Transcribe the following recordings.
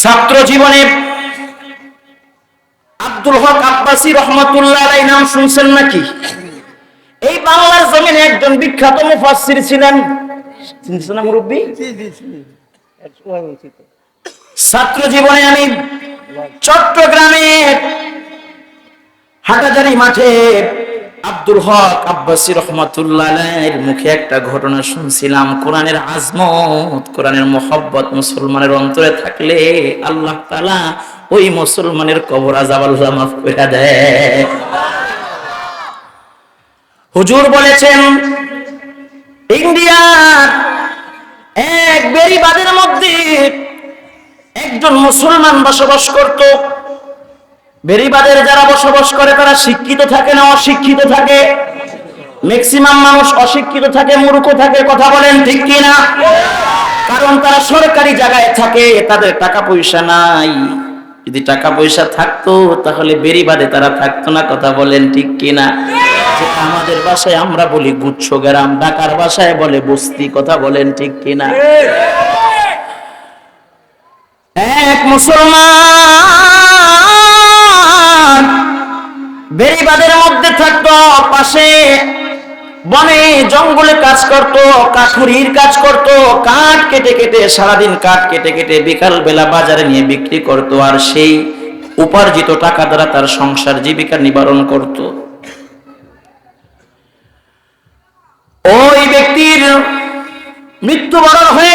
ছাত্র জীবনে আব্দুল হক আব্বাসী রহমতুল্লাহ আলাই নাম শুনছেন নাকি? এই বাংলার জমিনে একজন বিখ্যাত মুফাসসির ছিলেন। চিনছেন না মুরব্বী? ছাত্র জীবনে আমি চট্টগ্রামে হাটাজারি মাঠে আব্দুল হক আব্বাসী রহমতুল্লাহের মুখে একটা ঘটনা শুনছিলাম। কোরআনের আজমত, কোরআনের মোহব্বত মুসলমানের অন্তরে থাকলে আল্লাহ তাআলা ওই মুসলমানের কবর আজাব আল্লাহ মাফ করে দেয়। হুজুর বলেছেন, ইন্ডিয়ার এক বেরিবাদের মধ্যে একজন মুসলমান বসবাস করত। বেরিবাদের যারা বসবাস করে, তারা শিক্ষিত থাকে না অশিক্ষিত থাকে। ম্যাক্সিমাম মানুষ অশিক্ষিত থাকে, মূর্খ থাকে, কথা বলেন ঠিক কি না কারণ তারা সরকারি জায়গায় থাকে, তাদের টাকা পয়সা নাই। যদি টাকা পয়সা থাকতো, তাহলে বেরিবাদে তারা থাকতো না, কথা বলেন ঠিক কি না আমাদের ভাষায় আমরা বলি গুচ্ছ গ্রাম, ঢাকার ভাষায় বলে বস্তি, কথা বলেন ঠিক কি না এক মুসলমান বেরিবাদের মধ্যে থাকতো, পাশে বনে জঙ্গলে কাজ করত, কাঠুরির কাজ করত, কাঠ কেটে কেটে সারাদিন কাঠ কেটে কেটে বিকাল বেলা বাজারে নিয়ে বিক্রি করত, আর সেই উপার্জিত টাকা দ্বারা তার সংসার জীবিকা নিবারণ করত। ওই ব্যক্তির মৃত্যুবরণ হয়ে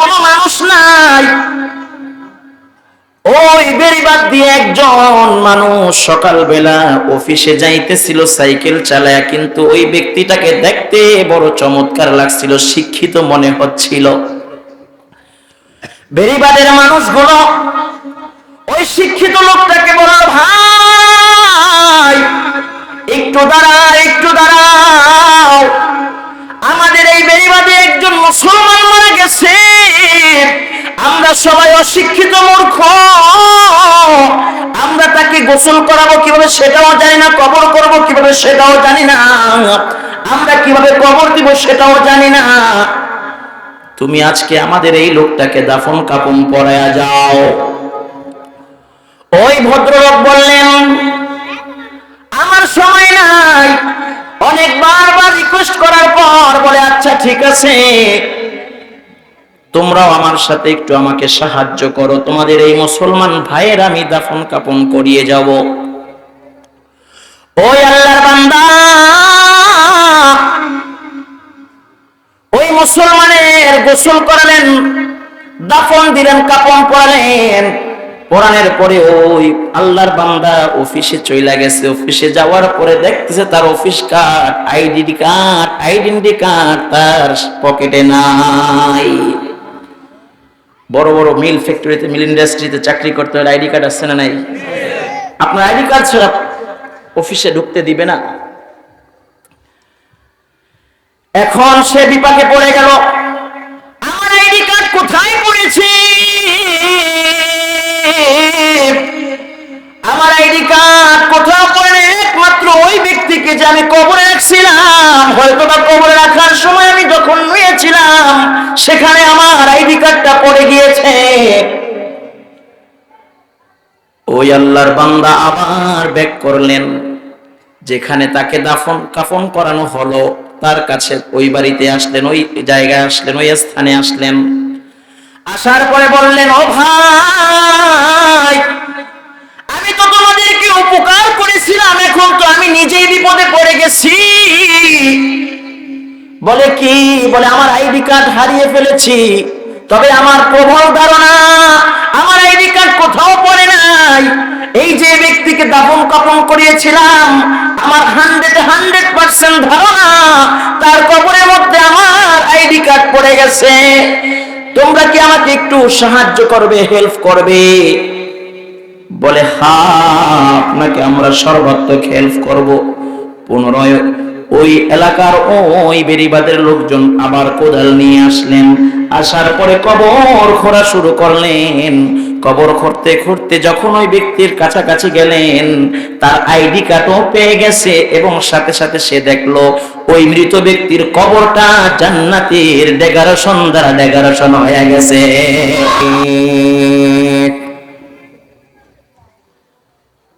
কোন মানুষ নাই। ওই বেরিবাদ দিয়ে একজন মানুষ সকালবেলা অফিসে যাইতেছিল, সাইকেল চালায়, কিন্তু ওই ব্যক্তিটাকে দেখতে বড় চমৎকার লাগছিল, শিক্ষিত মনে হচ্ছিল। বেরিবাদের মানুষগুলো ওই শিক্ষিত লোকটাকে বলল, ভাই, একটু দাঁড়াও গোসল করাবো কীভাবে সেটাও জানি না, কবর করব কীভাবে সেটাও জানি না। আমরা কীভাবে কবর দিব সেটাও জানি না। তুমি আজকে আমাদের এই লোকটাকে দাফন কাপন পরায়া যাও। ওই ভদ্রলোক বললেন, আমার সময় নাই। অনেক বারবার রিকোয়েস্ট করার পর বলে আচ্ছা ঠিক আছে। তোমরাও আমার সাথে একটু আমাকে সাহায্য করো। তোমাদের এই মুসলমান ভাইয়ের আমি দাফন কাপন করিয়ে যাব। ওই আল্লাহর বান্দা, ওই মুসলমানের গোসল করালেন, দাফন দিলেন, কাপন পরালেন। পরানের পরে ওই আল্লাহর বান্দা অফিসে চইলা গেছে। অফিসে যাওয়ার পরে দেখতেছে তার office card identity card identity card তার পকেটে নাই। বড় বড় মিল ফ্যাক্টরিতে, মিল ইন্ডাস্ট্রিতে চাকরি করতে হলে আইডি কার্ড আসছে না নাই? আপনার আইডি কার্ড ছাড়া অফিসে ঢুকতে দিবে না। এখন সে বিপাকে পড়ে গেল। আমার আইডি কার্ড কোথায় পড়েছি? আমার আইডি কার্ড কোথাও পড়ে একমাত্র ওই ব্যক্তিকে যে আমি কবরে রাখছিলাম। হয়তো বা কবরে রাখার সময় আমি যখন নিয়েছিলাম সেখানে আমার আইডি কার্ডটা পড়ে গিয়েছে। ওই আল্লাহর বান্দা আবার ব্যাক করলেন, যেখানে তাকে দাফন, কাফন করানো হলো, তার কাছে ওই বাড়িতে আসলেন, ওই জায়গায় আসলেন, ওই স্থানে আসলেন। আসার পরে বললেন, ও ভাই, আমি তো তোমাদেরকে উপকার করেছিলাম, এখন তো আমি নিজেই বিপদে পড়ে গেছি। বলে, কি? বলে, আমার আইডি কার্ড হারিয়ে ফেলেছি। তবে আমার প্রবল ধারণা, আমার আইডি কার্ড কোথাও পড়ে নাই। এই যে ব্যক্তিকে দাফন কাপন করিয়েছিলাম, আমার হান্ড্রেড হান্ড্রেড পার্সেন্ট ধারণা, তার কবরের মধ্যে আমার আইডি কার্ড পড়ে গেছে। তোমরা কি আমাকে একটু সাহায্য করবে, হেল্প করবে? বলে হা আপনাকে আমরা সর্বাত্মক হেল্প করব। পুনরায় ওই এলাকার ওই বেরিবাদের লোকজন আবার কোদাল নিয়ে আসলেন। আসার পরে কবর খোঁড়া শুরু করলেন। কবর খুঁড়তে খুঁড়তে যখন ওই ব্যক্তির কাছাকাছি গেলেন, তার আইডি কার্ডও পেয়ে গেছে এবং সাথে সাথে সে দেখল ওই মৃত ব্যক্তির কবরটা জান্নাতের ডেগারোশন দ্বারা ডেগারোশন হয়ে গেছে।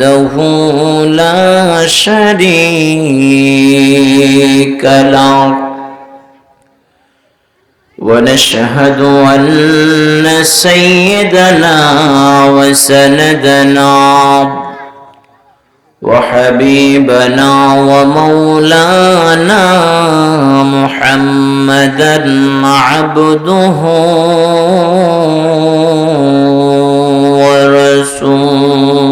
وحده لا شريك له. ونشهد أن سيدنا وسندنا وحبيبنا ومولانا محمدا عبده ورسوله.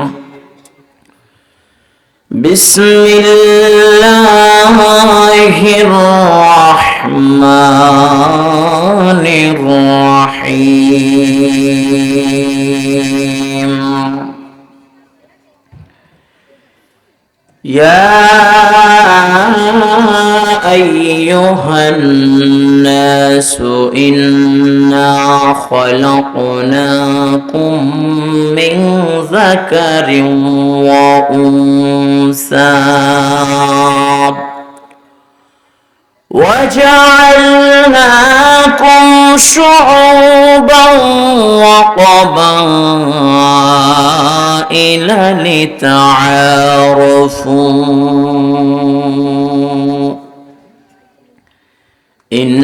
بسم الله الرحمن الرحيم يا أيها الناس إنا خلقناكم من ذكر وأنثى. وجعلناكم شعوبا وقبائل لتعارفوا. إن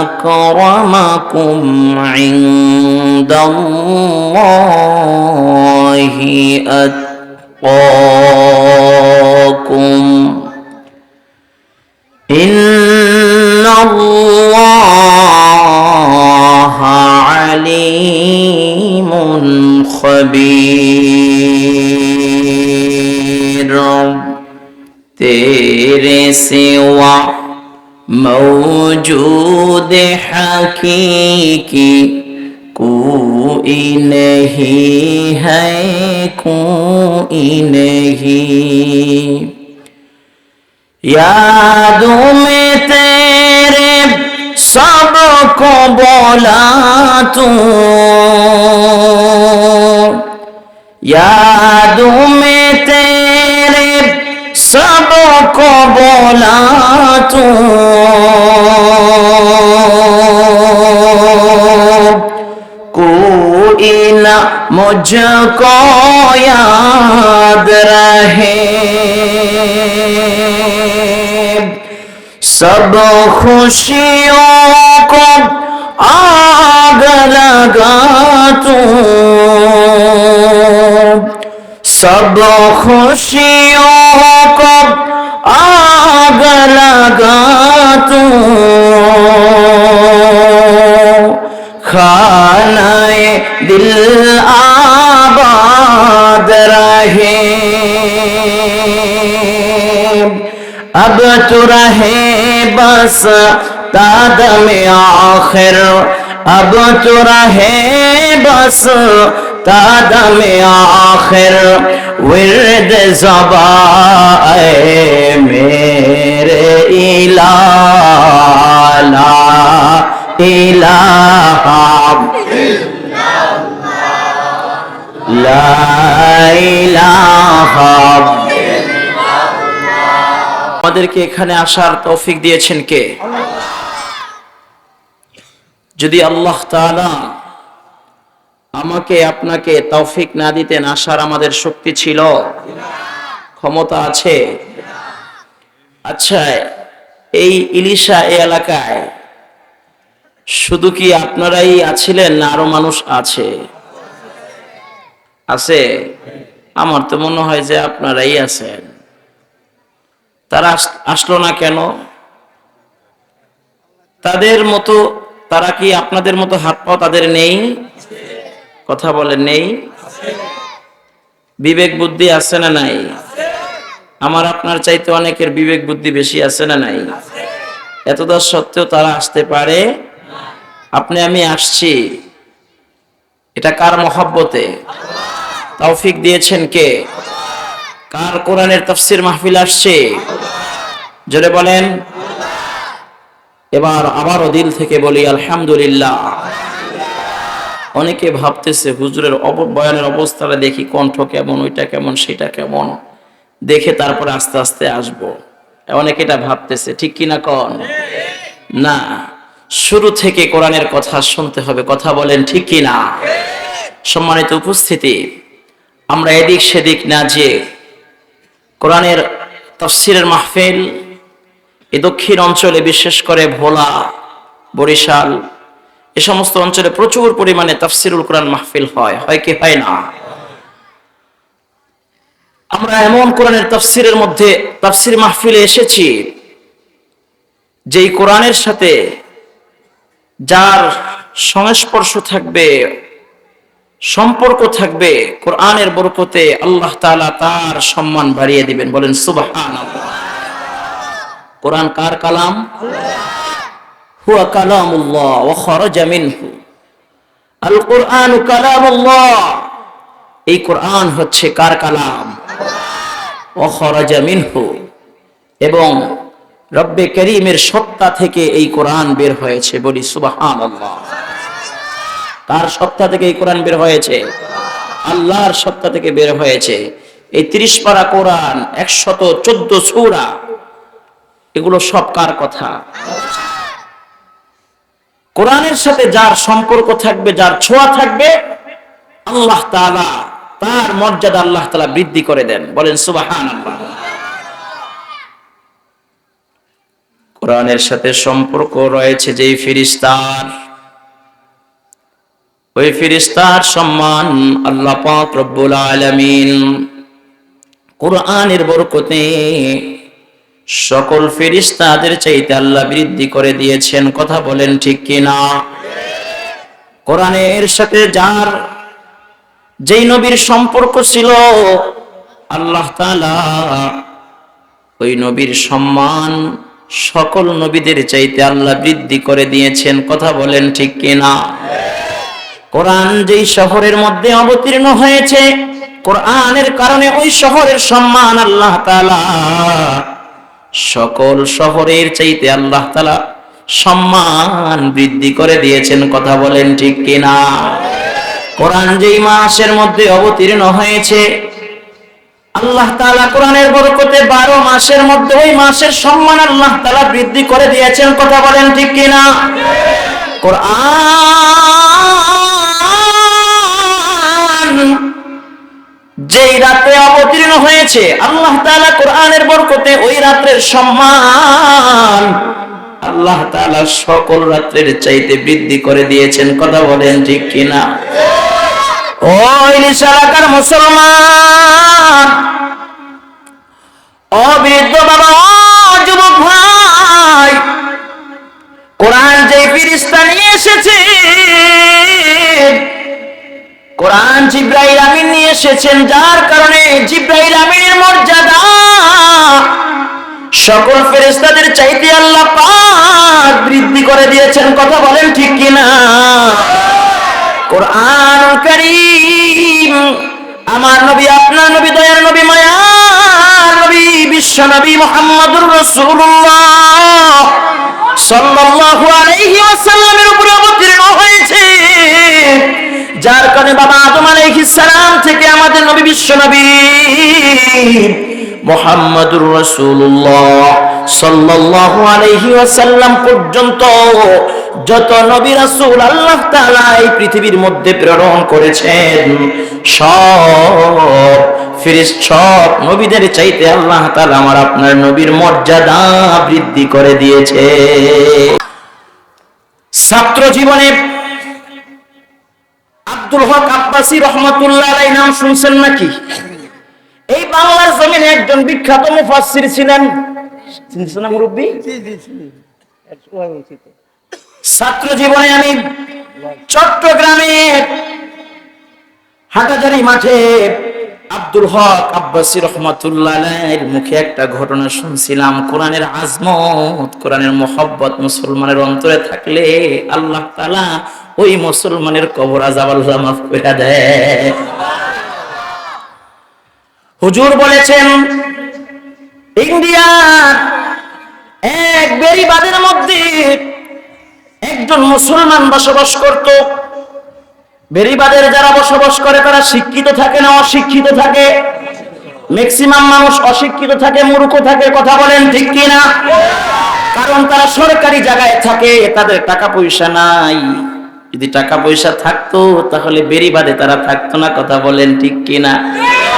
أكرمكم عند الله أتقاكم إن الله हकीकी कोई नहीं है कोई नहीं यादों में तेरे सबको बोला तू यादों में तेरे सबको बोला तू ना मुझको याद रहे। सब खुशियों को आग लगा तू। सब खुशियों को आग लगा तू। खानाए दिल आबाद रहे अब तो रहे बस तादम आखिर अब तो रहे बस तादम आखिर विरद जबा मेरे इलाला আমাদেরকে এখানে আসার তৌফিক দিয়েছেন কে? যদি আল্লাহ তাআলা আমাকে, আপনাকে তৌফিক না দিতেন, আসার আমাদের শক্তি ছিল? ক্ষমতা আছে? আচ্ছা এই ইলিশা এলাকায় শুধু কি আপনারাই আছিলেন না আরও মানুষ আছে? আছে? আমার তো মনে হয় যে আপনারাই আছেন। তারা আস- আসলো না কেন? তাদের মতো, তারা কি আপনাদের মতো হাত পাও তাদের নেই? কথা বলেন, নেই? বিবেক বুদ্ধি আছে না নাই? আমার আপনার চাইতে অনেকের বিবেক বুদ্ধি বেশি আছে না নাই? এতদা সত্ত্বেও তারা আসতে পারে? আপনি, আমি আসছি। এটা কার মহব্বতে? তৌফিক দিয়েছেন কে? কার কোরআনের তফসির মাহফিল আসছে? জোরে বলেন। এবার আবারও দিল থেকে বলি, আলহামদুলিল্লাহ। অনেকে ভাবতেছে, হুজুরের বয়ানের অবস্থাটা দেখি কণ্ঠ কেমন, ওইটা কেমন, সেটা কেমন। দেখে তারপরে আস্তে আস্তে আসব। অনেকে এটা ভাবতেছে, ঠিক কিনা কন? না। শুরু থেকে কোরআনের কথা শুনতে হবে। কথা বলেন ঠিক কিনা? সম্মানিত উপস্থিতি, আমরা এদিক সেদিক না যে কোরআনের তফসিরের মাহফিল এ দক্ষিণ অঞ্চলে বিশেষ করে ভোলা, বরিশাল, এ সমস্ত অঞ্চলে প্রচুর পরিমাণে তাফসিরুল কোরআন মাহফিল হয়। হয় কি হয় না? আমরা এমন কোরআনের তাফসিরের মধ্যে তাফসির মাহফিলে এসেছি, যেই কোরআনের সাথে যার সংস্পর্শ থাকবে, সম্পর্ক থাকবে, কোরআনের বরকতে আল্লাহ তালা তার সম্মান বাড়িয়ে দিবেন। বলেন, সুবহানাল্লাহ। কোরআন কার কালাম? হুয়া কালামুল্লাহ মিনহু। আল কোরআন কালামুল্লাহ। এই কোরআন হচ্ছে কার কালাম? ওয়া খারাজা মিনহু। এবং রব্বে করিমের সত্তা থেকে এই কোরআন বের হয়েছে। বলি, সুবহানাল্লাহ। কার সত্তা থেকে এই কোরআন বের হয়েছে? আল্লাহর সত্তা থেকে বের হয়েছে। এই ত্রিশ পারা কোরআন, একশত চোদ্দ সূরা, এগুলো সব কার কথা? কোরআনের সাথে যার সম্পর্ক থাকবে, যার ছোঁয়া থাকবে, আল্লাহ তাআলা, তার মর্যাদা আল্লাহ তাআলা বৃদ্ধি করে দেন। বলেন, সুবহানাল্লাহ। কোরআনের সাথে সম্পর্ক রয়েছে যেই ফিরিস্তার। ওই ফিরিস্তার সম্মান আল্লাহ পাক রব্বুল আলামিন কোরআনের বরকতে সকল ফিরিস্তাদের চাইতে আল্লাহ বৃদ্ধি করে দিয়েছেন। কথা বলেন ঠিক কিনা? কোরআনের সাথে যার যেই নবীর সম্পর্ক ছিল, আল্লাহ তাআলা ওই নবীর সম্মান সকল নবীদের চাইতে আল্লাহ বৃদ্ধি করে দিয়েছেন, কথা বলেন ঠিক কিনা? কোরআন যেই শহরের মধ্যে অবতীর্ণ হয়েছে, কোরআনের কারণে ওই শহরের সম্মান আল্লাহ তাআলা সকল শহরের চাইতে আল্লাহ তাআলা সম্মান বৃদ্ধি করে দিয়েছেন, কথা বলেন ঠিক কিনা? কোরআন যেই মাসের মধ্যে অবতীর্ণ হয়েছে আল্লাহ তাআলা কোরআনের বরকতে বারো মাসের মধ্যে ওই মাসের সম্মান আল্লাহ তালা বৃদ্ধি করে দিয়েছেন, কথা বলেন ঠিক কিনা? কোরআন যেই রাতে অবতীর্ণ হয়েছে, আল্লাহ তাআলা কোরআনের বরকতে ওই রাত্রের সম্মান আল্লাহ তাআলা সকল রাত্রের চাইতে বৃদ্ধি করে দিয়েছেন, কথা বলেন ঠিক কিনা? ওই এলাকার মুসলমান। অবৃদ্ধ বাবা যুবক ভাই, কোরআন যে ফিরিস্তা নিয়ে এসেছে, কোরআন জিব্রাইল আমিন নিয়ে এসেছেন, যার কারণে জিব্রাইল আমিনের মর্যাদা। সকল ফেরেশতাদের চাইতে আল্লাহ পাক বৃদ্ধি করে দিয়েছেন, কথা বলেন ঠিক কিনা? কোরআন কারীম। আমার নবী, আপনার নবী, দয়ার নবী, মায়ার নবী, বিশ্ব নবী মুহাম্মদুর রাসূলুল্লাহ সাল্লাল্লাহু আলাইহি ওয়াসাল্লামের উপরে অবতীর্ণ হয়েছে। যার কারণে বাবা আদম আলাইহিস সালাম থেকে আমাদের নবী, বিশ্ব নবী মোহাম্মদুর রাসূলুল্লাহ সাল্লাল্লাহু আলাইহি ওয়াসাল্লাম পর্যন্ত যত নবী রাসূল আল্লাহ তাআলা এই পৃথিবীর মধ্যে প্রেরণ করেছেন সব ফিরিস্ত সব নবীদের চাইতে আল্লাহ তাআলা আমার আপনার নবীর মর্যাদা বৃদ্ধি করে দিয়েছে। ছাত্র জীবনে আব্দুল হক আব্বাসী রহমতুল্লাহ আলাই নাম শুনছেন নাকি? এই বাংলার জমিনে একজন বিখ্যাত মুফাসসির ছিলেন। চিনছেন না মুরব্বী? ছাত্র জীবনে আমি চট্টগ্রামে, হাটাজারি মাঠে আব্দুল হক আব্বাসী রহমতুল্লাহ মুখে একটা ঘটনা শুনছিলাম। কোরআনের আজমত, কোরআনের মোহব্বত মুসলমানের অন্তরে থাকলে আল্লাহ তাআলা ওই মুসলমানের কবর আজাব আল্লাহ মাফ করে দেয়। হুজুর বলেছেন, ইন্ডিয়ার এক বেরিবাদের মধ্যে একজন মুসলমান বসবাস করত। বেরিবাদের যারা বসবাস করে, তারা শিক্ষিত থাকে না অশিক্ষিত থাকে। ম্যাক্সিমাম মানুষ অশিক্ষিত থাকে, মূর্খ থাকে, কথা বলেন ঠিক কি না কারণ তারা সরকারি জায়গায় থাকে, তাদের টাকা পয়সা নাই। যদি টাকা পয়সা থাকতো, তাহলে বেরিবাদে তারা থাকতো না, কথা বলেন ঠিক কি না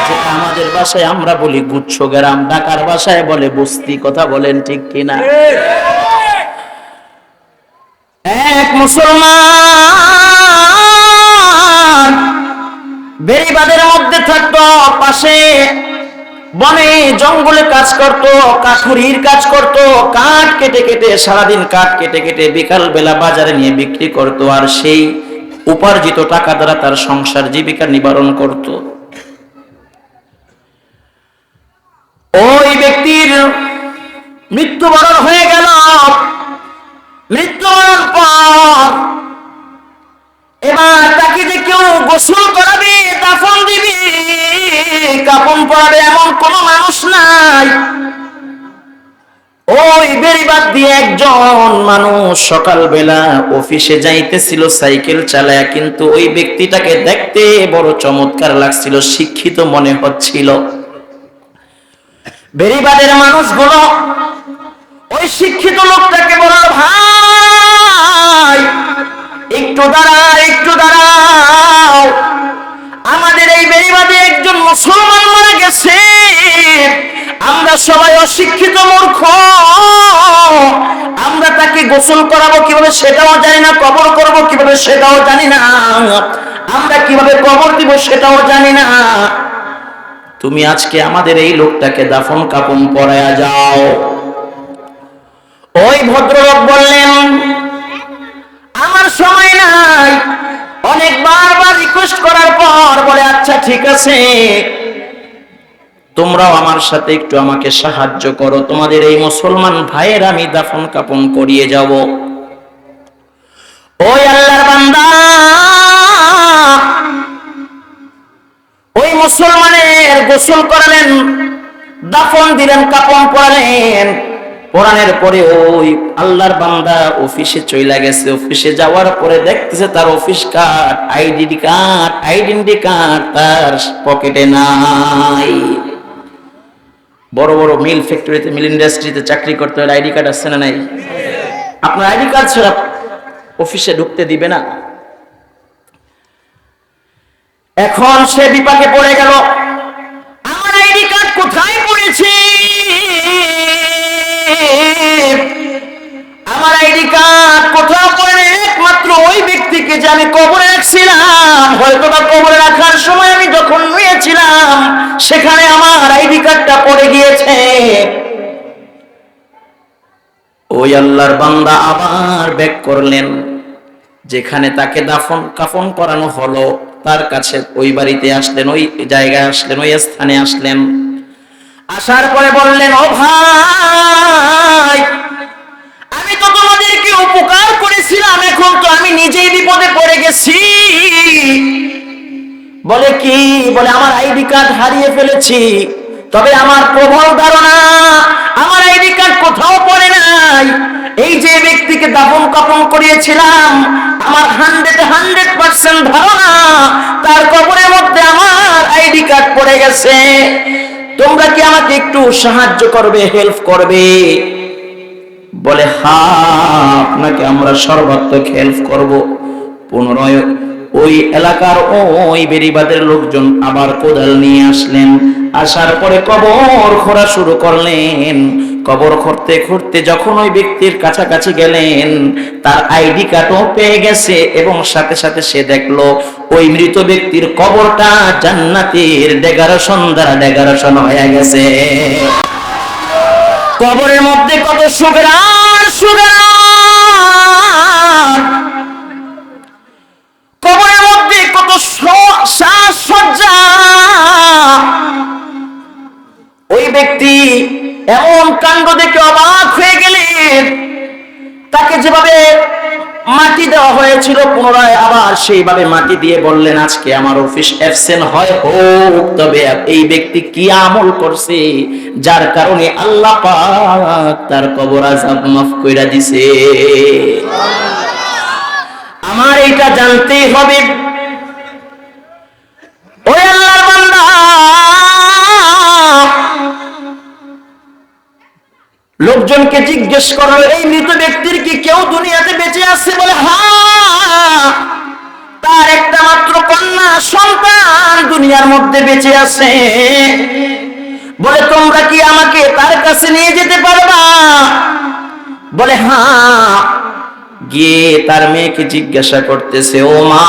যেটা আমাদের বাসায় আমরা বলি গুচ্ছ গ্রাম, ঢাকার ভাষায় বলে বস্তি, কথা বলেন ঠিক কি না এক মুসলমান। বেরিবাদের মধ্যে থাকতো, পাশে বনে জঙ্গলে কাজ করত, কাঠুরির কাজ করত, কাঠ কেটে কেটে, সারাদিন কাঠ কেটে কেটে বিকাল বেলা বাজারে নিয়ে বিক্রি করত, আর সেই উপার্জিত টাকা দ্বারা তার সংসার জীবিকা নিবারণ করত। ওই ব্যক্তির মৃত্যুবরণ হয়ে গেল। মৃত্যুবরণ পর এবার তাকে যে কেউ গোসল করাবে দাফন দিবে। কাপন পরাবে এমন কোন মানুষ নাই। ওই বেরিবাদ দিয়ে একজন মানুষ সকালবেলা অফিসে যাইতেছিল, সাইকেল চালায়, কিন্তু ওই ব্যক্তিটাকে দেখতে বড় চমৎকার লাগছিল, শিক্ষিত মনে হচ্ছিল। বেরিবাদের মানুষগুলো ওই শিক্ষিত লোকটাকে বলল, ভাই একটু দাঁড়াও একটু দাঁড়াও আমাদের এই একজন মুসলমান মারা গেছে। আমরা সবাই অশিক্ষিত মূর্খ। আমরা তাকে গোসল করাবো কীভাবে সেটাও জানি না, কবর করব কীভাবে সেটাও জানি না। আমরা কীভাবে কবর দিব সেটাও জানি না। তুমি আজকে আমাদের এই লোকটাকে দাফন কাপন পরায়া যাও। ওই ভদ্রলোক বললেন সময় নাই। অনেক বারবার রিকোয়েস্ট করার পর বলে আচ্ছা ঠিক আছে। তোমরাও আমার সাথে একটু আমাকে সাহায্য করো। তোমাদের এই মুসলমান ভাইয়ের আমি দাফন কাপন করিয়ে যাব। ওই আল্লাহর বান্দা, ওই মুসলমানের গোসল করালেন, দাফন দিলেন, কাপন পরালেন। পরানের পরে ওই আল্লাহর বান্দা অফিসে চইলা গেছে। অফিসে যাওয়ার পরে দেখতেছে তার office card identity card identity card তার পকেটে নাই। বড় বড় মিল ফ্যাক্টরিতে, মিল ইন্ডাস্ট্রিতে চাকরি করতে হলে আইডি কার্ড আসছে না নাই? আপনার আইডি কার্ড ছাড়া অফিসে ঢুকতে দিবে না। এখন সে বিপাকে পড়ে গেল। আমার আইডি কার্ড কোথায় পড়েছে? আমার আইডি কার্ড কোথাও পড়ে একমাত্র ওই ব্যক্তিকে যে আমি কবরে রাখছিলাম। হয়তো বা কবরে রাখার সময় আমি যখন নিয়েছিলাম সেখানে আমার আইডি কার্ডটা পড়ে গিয়েছে। ওই আল্লাহর বান্দা আবার ব্যাক করলেন, যেখানে তাকে দাফন কাফন করানো হলো, তার কাছে ওই বাড়িতে আসলেন, ওই জায়গায় আসলেন, ওই স্থানে আসলেন। আসার পরে বললেন, ও ভাই আমি তো তোমাদেরকে উপকার করেছিলাম, এখন তো আমি নিজেই বিপদে পড়ে গেছি। বলে কি? বলে, আমার আইডি কার্ড হারিয়ে ফেলেছি। তবে আমার প্রবল ধারণা, আমার আইডি কার্ড কোথাও পড়ে নাই। এই যে ব্যক্তিকে দাফন কাপন করিয়েছিলাম, আমার হান্ড্রেড হান্ড্রেড পার্সেন্ট ধারণা, তার কবরের মধ্যে আমার আইডি কার্ড পড়ে গেছে। তোমরা কি আমাকে একটু সাহায্য করবে, হেল্প করবে? বলে, হা, আপনাকে আমরা সর্বাত্মক হেল্প করব। পুনরায় ওই এলাকার ওই বেরিবাদের লোকজন আবার কোদাল নিয়ে আসলেন। আসার পরে কবর খোঁড়া শুরু করলেন। কবর খুঁড়তে খুঁড়তে যখন ওই ব্যক্তির কাছাকাছি গেলেন, তার আইডি কার্ডও পেয়ে গেছে এবং সাথে সাথে সে দেখল ওই মৃত ব্যক্তির কবরটা জান্নাতের ডেগারোশন দ্বারা ডেগারোশন হয়ে গেছে। কবরের মধ্যে কত সুগরান সুগরান কবরের মধ্যে কত ওই ব্যক্তি এমন কাণ্ড দেখে অবাক হয়ে গেলেন। তাকে যেভাবে মাটি দেওয়া হয়েছিল পুনরায় আবার সেইভাবে মাটি দিয়ে বললেন, আজকে আমার অফিস অ্যাবসেন্ট হয় হোক, তবে এই ব্যক্তি কি আমল করছে? যার কারণে আল্লাহ পাক তার কবর আজাব মাফ কইরা দিছে। আমার এটা জানতেই হবে। ওই আল্লাহর লোকজনকে জিজ্ঞেস করল, এই মৃত ব্যক্তির কি কেউ দুনিয়াতে বেঁচে আছে? বলে হ্যাঁ তার একটা মাত্র কন্যা সন্তান দুনিয়ার মধ্যে বেঁচে আছে। বলে, তোমরা কি আমাকে তার কাছে নিয়ে যেতে পারবা? বলে হ্যাঁ। গিয়ে তার মেয়েকে জিজ্ঞাসা করতেছে, ও মা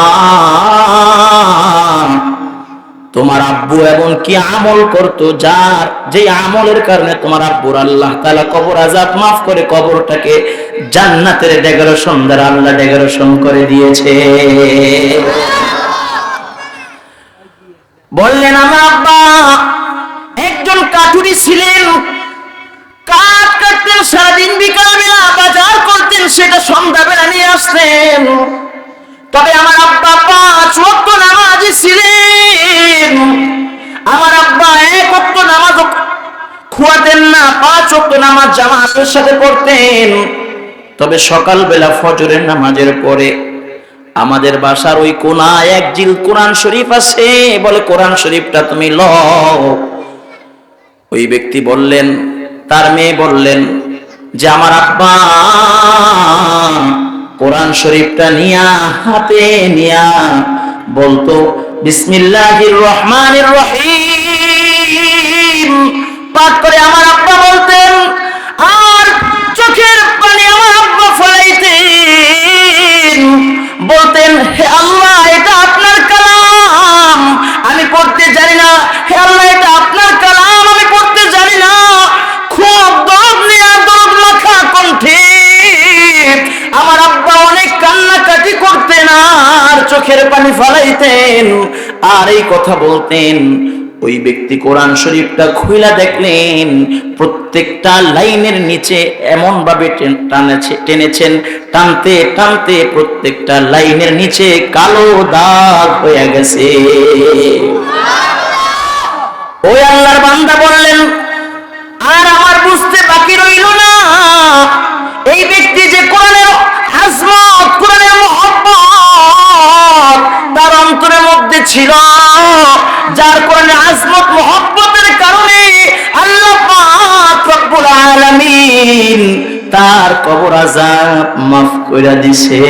তোমার আব্বু এবং কি আমল করতো, যার যে আমলের কারণে তোমার আব্বুর আল্লাহ তাআলা কবর আজাব মাফ করে কবরটাকে জান্নাতের ডেকোরেশন দ্বারা আল্লাহ ডেকোরেশন করে দিয়েছে। বললেন, আমার আব্বা, একজন কাঠুরি ছিলেন, কাঠ কাটতেন, সারাদিন বিকাল বেলা বাজার করতেন, সেটা সন্ধ্যাবেলা নিয়ে আসতেন। তবে আমার আব্বা পাঁচ নামাজি ছিলেন। আমার আব্বা এক ওয়াক্ত নামাজ খুয়াতেন না, পাঁচ ওয়াক্ত নামাজ জামাতের সাথে পড়তেন। তবে সকালবেলা ফজরের নামাজের পরে আমাদের বাসার ওই কোনায় এক জিল কোরআন শরীফ আছে, বলে কোরআন শরীফটা তুমি লও। ওই ব্যক্তি বললেন, তার মেয়ে বললেন যে, আমার আব্বা কোরআন শরীফটা নিয়া, হাতে নিয়া বলতো, বিসমিল্লাহির রহমানির রহিম। পাঠ করে আমার আব্বা বলতেন, আর চোখের পানি আমার আব্বা ফলাইতেন। বলতেন, হে আল্লাহ, এটা আপনার কালাম। আমি পড়তে জানি না, হে আল্লাহ কান্নাকাটি করতেন আর চোখের পানি ফলাইতেন, আর এই কথা বলতেন। ওই ব্যক্তি কোরআন শরীফটা খুইলা দেখলেন, প্রত্যেকটা লাইনের নিচে এমন ভাবে টানেছে, টেনেছেন, টানতে টানতে প্রত্যেকটা লাইনের নিচে কালো দাগ হয়ে গেছে। ওই আল্লাহর বান্দা বললেন, আর আমার বুঝতে বাকি রইল না। এই ব্যক্তি যে কোরআনের ছিল। যার কোরআনে আজমত মহব্বতের কারণে আল্লাহ রব্বুল আলামিন তার কবর আজাব মাফ করে দিছে।